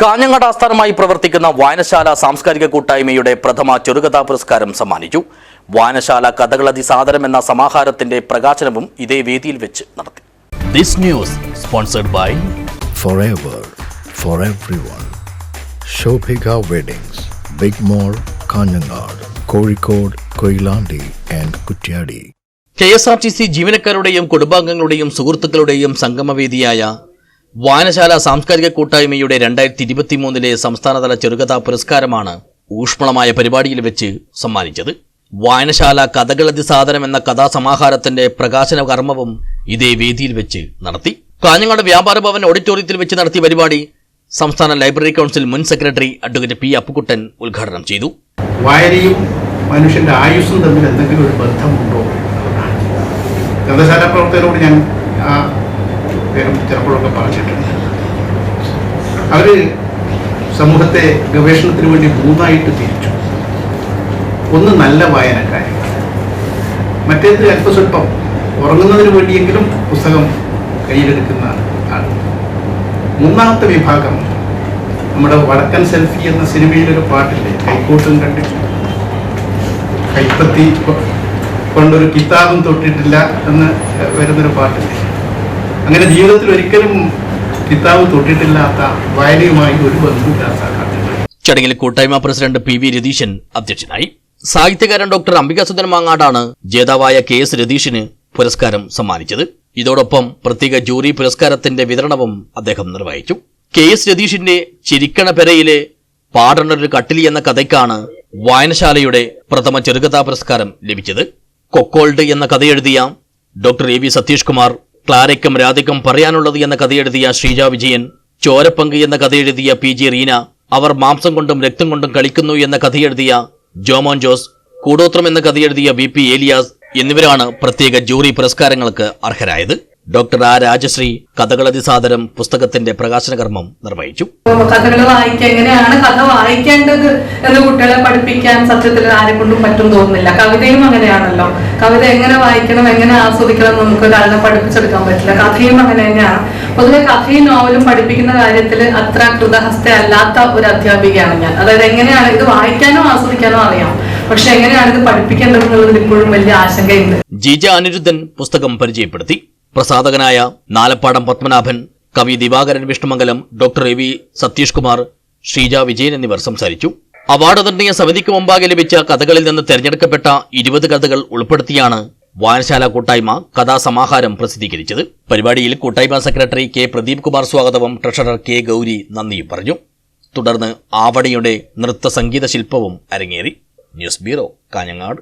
കാഞ്ഞങ്ങാട് ആസ്ഥാനമായി പ്രവർത്തിക്കുന്ന വായനശാല സാംസ്കാരിക കൂട്ടായ്മയുടെ പ്രഥമ ചെറുകഥാ പുരസ്കാരം സമ്മാനിച്ചു. വായനശാല കഥകളതി സാദരം എന്ന സമാഹാരത്തിന്റെ പ്രകാശനവും ഇതേ വേദിയിൽ വെച്ച് നടത്തി. This news sponsored by forever for everyone. Shobhika Weddings, Big mall Kanhangad Kozhikode Koilandi and Kuttiadi K S R T C ജീവനക്കാരുടെയും കുടുംബാംഗങ്ങളുടെയും സുഹൃത്തുക്കളുടെയും സംഗമവേദിയായ വായനശാല സാംസ്കാരിക കൂട്ടായ്മയുടെ രണ്ടായിരത്തി ഇരുപത്തിമൂന്നിലെ സംസ്ഥാനതല ചെറുകഥാ പുരസ്കാരമാണ് ഊഷ്മളമായ പരിപാടിയിൽ വെച്ച് സമ്മാനിച്ചത്. വായനശാല കഥകളതി സാധനം എന്ന കഥാസമാഹാരത്തിന്റെ പ്രകാശന കർമ്മവും ഇതേ വേദിയിൽ വെച്ച് നടത്തി. കാഞ്ഞങ്ങാട് വ്യാപാര ഭവൻ ഓഡിറ്റോറിയത്തിൽ വെച്ച് നടത്തിയ പരിപാടി സംസ്ഥാന ലൈബ്രറി കൗൺസിൽ മുൻ സെക്രട്ടറി അഡ്വക്കേറ്റ് പി അപ്പുക്കുട്ടൻ ഉദ്ഘാടനം ചെയ്തു. വായനയും മനുഷ്യന്റെ ആയുസ്സും തമ്മിൽ എന്തെങ്കിലും ഒരു ബന്ധമുണ്ടോ കഥശാല പ്രവർത്തകരോട് ഞാൻ പേരും ചിലപ്പോഴൊക്കെ പറഞ്ഞിട്ടുണ്ട്. അവർ സമൂഹത്തെ ഗവേഷണത്തിന് വേണ്ടി മൂന്നായിട്ട് തിരിച്ചു. ഒന്ന് നല്ല വായനക്കാരൻ മറ്റേത് അല്പസ്വല്പം ഉറങ്ങുന്നതിന് വേണ്ടിയെങ്കിലും പുസ്തകം കയ്യിലെടുക്കുന്ന ആൾ. മൂന്നാമത്തെ വിഭാഗം നമ്മുടെ വടക്കൻ സെൽഫി എന്ന സിനിമയിലൊരു പാട്ടില്ലേ? കൈക്കോട്ടും കണ്ടിട്ട് കൈപ്പത്തി കൊണ്ടൊരു കിതാബും തൊട്ടിട്ടില്ല എന്ന് വരുന്നൊരു പാട്ടില്ലേ? അങ്ങനെ ജീവിതത്തിൽ ഒരിക്കലും കിതാബ് തൊട്ടിട്ടില്ലാത്ത വായനയുമായി ഒരു ബന്ധമില്ലാത്ത ചടങ്ങിൽ കൂട്ടായ്മ പ്രസിഡന്റ് പി വി രതീശൻ അധ്യക്ഷനായി. സാഹിത്യകാരൻ ഡോക്ടർ അംബികാസുധൻ മാങ്ങാടാണ് ജേതാവായ കെ എസ് രതീഷിന് പുരസ്കാരം സമ്മാനിച്ചത്. ഇതോടൊപ്പം പ്രത്യേക ജൂറി പുരസ്കാരത്തിന്റെ വിതരണവും അദ്ദേഹം നിർവഹിച്ചു. കെ എസ് രതീഷിന്റെ ചിരിക്കണ പെരയിലെ പാടണൊരു കട്ടിലി എന്ന കഥയ്ക്കാണ് വായനശാലയുടെ പ്രഥമ ചെറുകഥാ പുരസ്കാരം ലഭിച്ചത്. കൊക്കോൾഡ് എന്ന കഥയെഴുതിയ doctor A V Satheesh Kumar ക്ലാരയ്ക്കും രാധിക്കും പറയാനുള്ളത് എന്ന കഥയെഴുതിയ ശ്രീജ വിജയൻ ചോരപ്പങ്ക് എന്ന കഥയെഴുതിയ പി ജി റീന അവർ മാംസം കൊണ്ടും രക്തം കൊണ്ടും കളിക്കുന്നു എന്ന കഥയെഴുതിയ ജോമോൻ ജോസ് കൂടോത്രം എന്ന കഥയെഴുതിയ വി പി ഏലിയാസ് എന്നിവരാണ് പ്രത്യേക ജൂറി പുരസ്കാരങ്ങൾക്ക് അർഹരായത്. ഡോക്ടർ ആ രാജശ്രീ കഥകളതി സാദരം പുസ്തകത്തിന്റെ പ്രകാശന കർമ്മം നിർവഹിച്ചു കഥകൾ വായിക്കുക എങ്ങനെയാണ് കഥ വായിക്കേണ്ടത് എന്ന് കുട്ടികളെ പഠിപ്പിക്കാൻ സത്യത്തിൽ ആരെ കൊണ്ടും പറ്റും തോന്നുന്നില്ല. കവിതയും അങ്ങനെയാണല്ലോ. കവിത എങ്ങനെ വായിക്കണം എങ്ങനെ ആസ്വദിക്കണം എന്ന് നമുക്ക് ഒരാളിനെ പഠിപ്പിച്ചെടുക്കാൻ പറ്റില്ല. കഥയും അങ്ങനെ തന്നെയാണ്. പൊതുവെ കഥയും നോവലും പഠിപ്പിക്കുന്ന കാര്യത്തിൽ അത്ര കൃതഹസ്ത അല്ലാത്ത ഒരു അധ്യാപികയാണ് ഞാൻ. അതായത് എങ്ങനെയാണ് ഇത് വായിക്കാനോ ആസ്വദിക്കാനോ അറിയാം. പക്ഷെ എങ്ങനെയാണ് ഇത് പഠിപ്പിക്കേണ്ടത് എന്നുള്ളതിൽ ഇപ്പോഴും വലിയ ആശങ്കയുണ്ട്. ജിജ അനിരുദ്ധൻ പുസ്തകം പരിചയപ്പെടുത്തി. പ്രസാധകനായ നാലപ്പാടം പത്മനാഭൻ കവി Divakaran Vishnumangalam doctor A V Satheesh Kumar Sreeja Vijayan എന്നിവർ സംസാരിച്ചു. അവാർഡ് നിർണയ സമിതിക്ക് മുമ്പാകെ ലഭിച്ച കഥകളിൽ നിന്ന് തെരഞ്ഞെടുക്കപ്പെട്ട ഇരുപത് കഥകൾ ഉൾപ്പെടുത്തിയാണ് വായനശാല കൂട്ടായ്മ കഥാസമാഹാരം പ്രസിദ്ധീകരിച്ചത്. പരിപാടിയിൽ കൂട്ടായ്മ സെക്രട്ടറി കെ പ്രദീപ് കുമാർ സ്വാഗതവും ട്രഷറർ കെ ഗൗരി നന്ദിയും പറഞ്ഞു. തുടർന്ന് ആവടിയുടെ നൃത്ത സംഗീത ശില്പവും അരങ്ങേറി. News bureau Kanhangad.